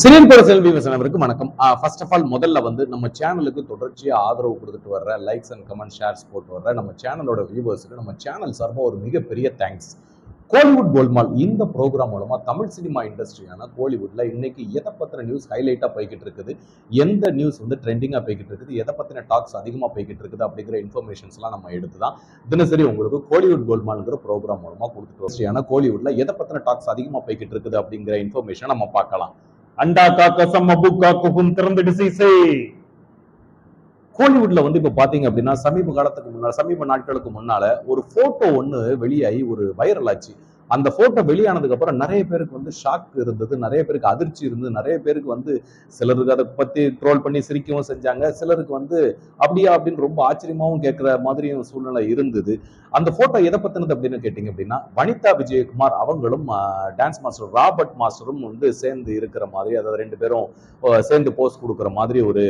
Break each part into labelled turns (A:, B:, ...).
A: சிறியன் பட செல்வி வசனவருக்கு வணக்கம். First of all முதல்ல வந்து நம்ம சேனலுக்கு தொடர்ச்சியாக ஆதரவு கொடுத்துட்டு வர்ற லைக்ஸ் அண்ட் கமெண்ட் ஷேர்ஸ் போட்டு வர்ற நம்ம சேனலோட வியூவர்ஸுக்கு நம்ம சேனல் சார்பாக ஒரு மிகப்பெரிய தேங்க்ஸ் கோலிவுட் கோல்மால் இந்த ப்ரோக்ராம் மூலமாக தமிழ் சினிமா இண்டஸ்ட்ரியான கோலிவுட்ல இன்னைக்கு எதை பற்றின நியூஸ் ஹைலைட்டாக போய்கிட்டு இருக்குது எந்த நியூஸ் வந்து ட்ரெண்டிங்காக போய்கிட்டு இருக்குது எதை பற்றின டாக்ஸ் அதிகமாக போய்கிட்டு இருக்குது அப்படிங்கிற இன்ஃபர்மேஷன்ஸ்லாம் நம்ம எடுத்து தான் தினசரி உங்களுக்கு கோலிவுட் கோல்மால்ங்கிற ப்ரோக்ராம் மூலமாக கொடுத்துட்டு வரோம். கோலிவுட்ல எதை பற்றின டாக்ஸ் அதிகமாக போய்கிட்டு இருக்குது அப்படிங்கிற இன்ஃபர்மேஷன் நம்ம பார்க்கலாம். அண்டா காக்க சம்ம புக்காக்கும் திறந்த டிசைஸே கோலிவுட்ல வந்து இப்ப பாத்தீங்க அப்படின்னா சமீப காலத்துக்கு முன்னால சமீப நாட்களுக்கு முன்னால ஒரு போட்டோ ஒண்ணு வெளியாகி ஒரு வைரல் ஆச்சு. அந்த போட்டோ வெளியானதுக்கு அப்புறம் நிறைய பேருக்கு வந்து ஷாக் இருந்தது நிறைய பேருக்கு அதிர்ச்சி இருந்தது நிறைய பேருக்கு வந்து சிலருக்கு அதை பத்தி ட்ரோல் பண்ணி சிரிக்கவும் செஞ்சாங்க. சிலருக்கு வந்து அப்படியா அப்படின்னு ரொம்ப ஆச்சரியமாவும் கேட்கிற மாதிரியும் சூழ்நிலை இருந்தது. அந்த போட்டோ எதை பத்தினது அப்படின்னு கேட்டீங்க அப்படின்னா வனிதா விஜயகுமார் அவங்களும் டான்ஸ் மாஸ்டர் ராபர்ட் மாஸ்டரும் வந்து சேர்ந்து இருக்கிற மாதிரி அதாவது ரெண்டு பேரும் சேர்ந்து போஸ்ட் கொடுக்குற மாதிரி ஒரு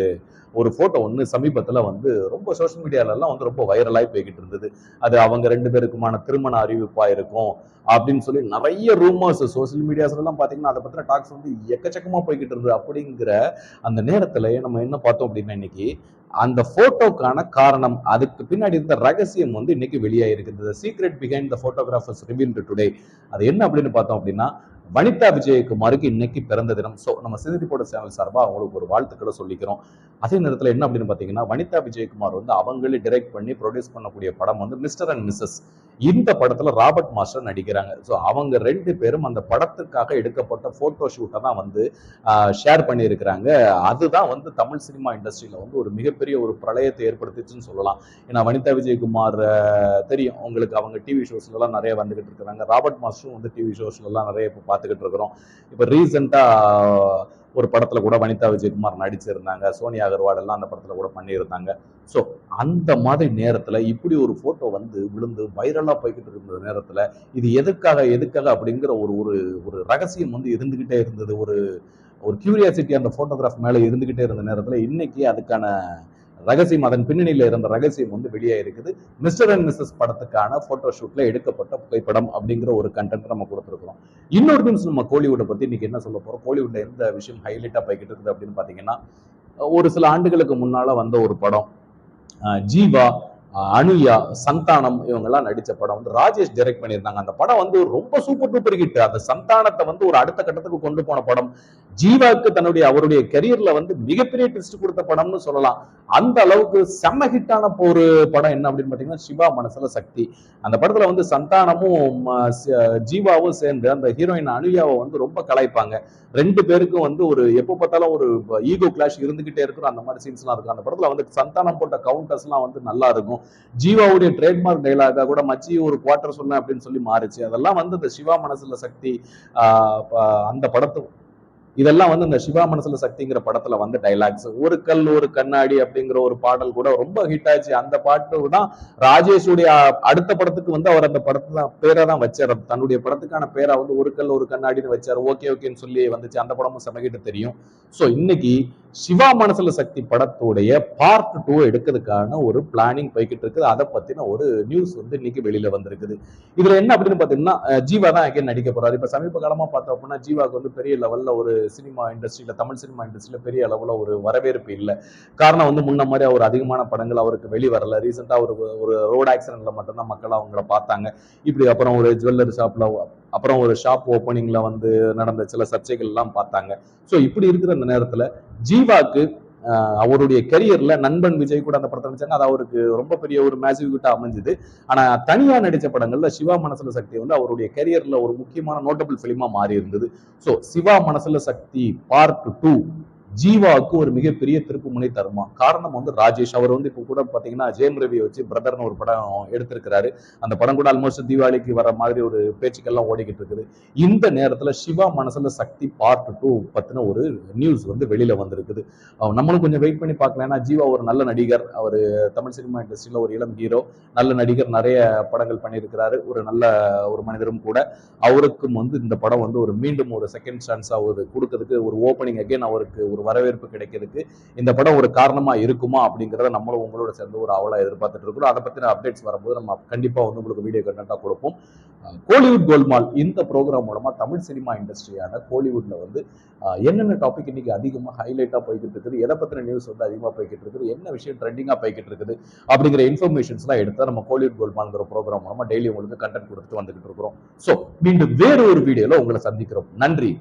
A: ஒரு போட்டோ ஒன்று சமீபத்தில் வந்து ரொம்ப சோஷியல் மீடியாலெல்லாம் வந்து ரொம்ப வைரலாகி போய்கிட்டு இருந்தது. அது அவங்க ரெண்டு பேருக்குமான திருமண அறிவிப்பாக இருக்கும் அப்படின்னு சொல்லி நிறைய ரூமர்ஸ் சோசியல் மீடியாஸ்ல எல்லாம் அதை பற்றின டாக்ஸ் வந்து எக்கச்சக்கமா போய்கிட்டு இருந்தது. அப்படிங்கிற அந்த நேரத்துல நம்ம என்ன பார்த்தோம் அப்படின்னா இன்னைக்கு அந்த போட்டோக்கான காரணம் அதுக்கு பின்னாடி இருந்த ரகசியம் வந்து இன்னைக்கு வெளியாயிருக்கு secret behind the photographers reveal today அது என்ன அப்படின்னு பார்த்தோம் அப்படின்னா வனிதா விஜயகுமாருக்கு இன்னைக்கு பிறந்த தினம். ஸோ நம்ம சிறுதி போட சேனல் சார்பாக அவங்களுக்கு ஒரு வாழ்த்துக்களை சொல்லிக்கிறோம். அதே நேரத்தில் என்ன அப்படின்னு பார்த்தீங்கன்னா வனிதா விஜயகுமார் வந்து அவங்களே டிரெக்ட் பண்ணி ப்ரொடியூஸ் பண்ணக்கூடிய படம் வந்து மிஸ்டர் அண்ட் மிஸ்ஸஸ் இந்த படத்தில் ராபர்ட் மாஸ்டர் நடிக்கிறாங்க. ஸோ அவங்க ரெண்டு பேரும் அந்த படத்துக்காக எடுக்கப்பட்ட ஃபோட்டோ ஷூட்டை தான் வந்து ஷேர் பண்ணியிருக்கிறாங்க. அதுதான் வந்து தமிழ் சினிமா இண்டஸ்ட்ரியில் வந்து ஒரு மிகப்பெரிய ஒரு பிரளயத்தை ஏற்படுத்திச்சுன்னு சொல்லலாம். ஏன்னா வனிதா விஜயகுமார் தெரியும். அவங்களுக்கு அவங்க டிவி ஷோஸ்லலாம் நிறைய வந்துகிட்டு இருக்கிறாங்க. ராபர்ட் மாஸ்டரும் வந்து டிவி ஷோஸ்லலாம் நிறைய இப்போ பார்த்துக்கிட்டு இருக்கிறோம். இப்போ ரீசெண்டாக ஒரு படத்தில் கூட வனிதா விஜயகுமார் நடிச்சிருந்தாங்க. சோனியா அகர்வால் எல்லாம் அந்த படத்தில் கூட பண்ணியிருந்தாங்க. ஸோ அந்த மாதிரி நேரத்தில் இப்படி ஒரு ஃபோட்டோ வந்து விழுந்து வைரலாக போய்கிட்டு இருந்த நேரத்தில் இது எதுக்காக எதுக்காக அப்படிங்கிற ஒரு ஒரு ஒரு ரகசியம் வந்து இருந்துக்கிட்டே இருந்தது. ஒரு ஒரு கியூரியாசிட்டி அந்த ஃபோட்டோகிராஃப் மேலே இருந்துக்கிட்டே இருந்த நேரத்தில் இன்னைக்கு அதுக்கான ரகசியம் அதன் பின்னணியில் இருந்த ரகசியம் வந்து வெளியே இருக்குது. மிஸ்டர் அண்ட் மிஸ்ஸஸ் படத்துக்கான போட்டோ ஷூட்ல எடுக்கப்பட்ட புகைப்படம் அப்படிங்கிற ஒரு கண்டென்ட் நம்ம கொடுத்துருக்கோம் இன்னொரு நிமிஷம் நம்ம கோலிவுட்டை பத்தி இன்னைக்கு என்ன சொல்ல போறோம்? கோலிவுட்ல எந்த விஷயம் ஹைலைட்டா போய்கிட்டு இருக்குது அப்படின்னு பாத்தீங்கன்னா ஒரு சில ஆண்டுகளுக்கு முன்னால வந்த ஒரு படம் ஜீவா. அனுயா சந்தானம் இவங்கெல்லாம் நடித்த படம் வந்து ராஜேஷ் டைரக்ட் பண்ணியிருந்தாங்க. அந்த படம் வந்து ரொம்ப சூப்பர் டூப்பர் ஹிட் அந்த சந்தானத்தை வந்து ஒரு அடுத்த கட்டத்துக்கு கொண்டு போன படம். ஜீவாக்கு தன்னுடைய அவருடைய கரியர்ல வந்து மிகப்பெரிய ட்விஸ்ட் கொடுத்த படம்னு சொல்லலாம். அந்த அளவுக்கு செம்ம ஹிட்டான ஒரு படம் என்ன அப்படின்னு பார்த்தீங்கன்னா சிவா மனசுல சக்தி. அந்த படத்துல வந்து சந்தானமும் ஜீவாவும் சேர்ந்து அந்த ஹீரோயின் அனுயாவை வந்து ரொம்ப கலாய்ப்பாங்க. ரெண்டு பேருக்கும் வந்து ஒரு எப்போ பார்த்தாலும் ஒரு ஈகோ கிளாஷ் இருந்துகிட்டே இருக்கிற அந்த மாதிரி சீன்ஸ்லாம் இருக்கும். அந்த படத்துல வந்து சந்தானம் போட்ட கவுண்டர்ஸ்லாம் வந்து நல்லா இருக்கும். ஜீவாவுடைய ட்ரேட்மார்க் டைலாக கூட மச்சி ஒரு குவார்டர் சொன்னேன் அப்படின்னு சொல்லி மாறுச்சு. அதெல்லாம் வந்து இந்த சிவா மனசுல சக்தி ஆஹ் அந்த படத்து இதெல்லாம் வந்து இந்த சிவா மனசுல சக்திங்கிற படத்துல வந்த டைலாக்ஸ் ஒரு கல் ஒரு கண்ணாடி அப்படிங்கிற ஒரு பாடல் கூட ரொம்ப ஹிட் ஆச்சு. அந்த பாட்டு தான் ராஜேஷுடைய அடுத்த படத்துக்கு வந்து அவர் அந்த படத்துல பேரை தான் வச்சார். தன்னுடைய படத்துக்கான பேரா வந்து ஒரு கல் ஒரு கண்ணாடின்னு வச்சார். ஓகே ஓகேன்னு சொல்லி வந்துச்சு. அந்த படமும் செமகிட்ட தெரியும். ஸோ இன்னைக்கு சிவா மனசுல சக்தி படத்துடைய பார்ட் டூ எடுக்கிறதுக்கான ஒரு பிளானிங் போய்கிட்டு இருக்குது. அதை பத்தின ஒரு நியூஸ் வந்து இன்னைக்கு வெளியில வந்திருக்குது. இதுல என்ன அப்படின்னு பாத்தீங்கன்னா ஜீவா தான் அகைன் நடிக்க போறாரு. இப்ப சமீப காலமா பார்த்தோம் அப்படின்னா ஜீவாக்கு வந்து பெரிய லெவல்ல ஒரு சினிமா இண்டஸ்ட்ரியில் தமிழ் சினிமா இண்டஸ்ட்ரியில் பெரிய அளவில் ஒரு வரவேற்பு இல்லை. காரணம் வந்து முன்ன மாதிரி அவர் அதிகமான படங்கள் அவருக்கு வெளி வரல ஒரு ஒரு ரோட் ஆக்சிடென்ட்டில் மட்டும்தான் மக்கள் அவங்கள பார்த்தாங்க. இப்படி அப்புறம் ஒரு ஜுவல்லரி ஷாப்பில் அப்புறம் ஒரு ஷாப் ஓப்பனிங்கில் வந்து நடந்த சில சர்ச்சைகள்லாம் பார்த்தாங்க. ஸோ இப்படி இருக்கிற அந்த நேரத்தில் ஜீவாக்கு அவருடைய கரியர்ல நண்பன் விஜய் கூட அந்த படத்தை நடிச்சாங்க அது அவருக்கு ரொம்ப பெரிய ஒரு மேசிவ் கிட்ட அமைஞ்சது. ஆனா தனியா நடிச்ச படங்கள்ல சிவா மனசுல சக்தி வந்து அவருடைய கரியர்ல ஒரு முக்கியமான நோட்டபிள் பிலிமா மாறி இருந்தது ஸோ சிவா மனசுல சக்தி பார்ட் டூ ஜீவாவுக்கு ஒரு மிகப்பெரிய திருப்பு முனை தருமா? காரணம் வந்து ராஜேஷ். அவர் வந்து இப்போ கூட பார்த்தீங்கன்னா ஜெயம் ரவியை வச்சு பிரதர்னு ஒரு படம் எடுத்திருக்கிறாரு. அந்த படம் கூட ஆல்மோஸ்ட் தீபாவளிக்கு வர மாதிரி ஒரு பேச்சுக்கெல்லாம் ஓடிக்கிட்டு இருக்குது. இந்த நேரத்தில் சிவா மனசுல சக்தி பார்ட் டூ பற்றின ஒரு நியூஸ் வந்து வெளியில வந்திருக்குது. நம்மளும் கொஞ்சம் வெயிட் பண்ணி பார்க்கலாம். ஏன்னா ஜீவா ஒரு நல்ல நடிகர். அவர் தமிழ் சினிமா இண்டஸ்ட்ரியில் ஒரு இளம் ஹீரோ நல்ல நடிகர் நிறைய படங்கள் பண்ணியிருக்கிறாரு. ஒரு நல்ல ஒரு மனிதரும் கூட. அவருக்கும் வந்து இந்த படம் வந்து ஒரு மீண்டும் ஒரு செகண்ட் சான்ஸ் அவர் கொடுக்கறதுக்கு ஒரு ஓப்பனிங் அகைன் அவருக்கு ஒரு வரவேற்பு கிடைக்கிறதுக்கு இந்த படம் ஒரு காரணமா இருக்குமா அப்படிங்கிறத நம்மளும் உங்களோட சேர்ந்து ஒரு அவலா எதிர்பார்த்துட்டு இருக்கிறோம். அதை பத்தின அப்டேட்ஸ் வரும்போது நம்ம கண்டிப்பா வந்து உங்களுக்கு வீடியோ கண்டென்ட்டா கொடுப்போம். கோலிவுட் கோல்மால் இந்த ப்ரோக்ராம் மூலமா தமிழ் சினிமா இண்டஸ்ட்ரியான கோலிவுட்ல வந்து என்னென்ன டாபிக் இன்னைக்கு அதிகமாக ஹைலைட்டாக போய்கிட்டு இருக்குது எதை பற்றின நியூஸ் வந்து அதிகமாக போய்கிட்டு இருக்குது என்ன விஷயம் ட்ரெண்டிங்காக போய்கிட்டு இருக்குது அப்படிங்கிற இன்ஃபர்மேஷன்ஸ்லாம் எடுத்து நம்ம கோலிவுட் கோல்மால்ங்கிற ப்ரோக்ராம் மூலமாக டெய்லி உங்களுக்கு கண்டென்ட் கொடுத்துட்டு வந்துகிட்டு இருக்கிறோம். ஸோ மீண்டும் வேறு ஒரு வீடியோவில் உங்களை சந்திக்கிறோம். நன்றி.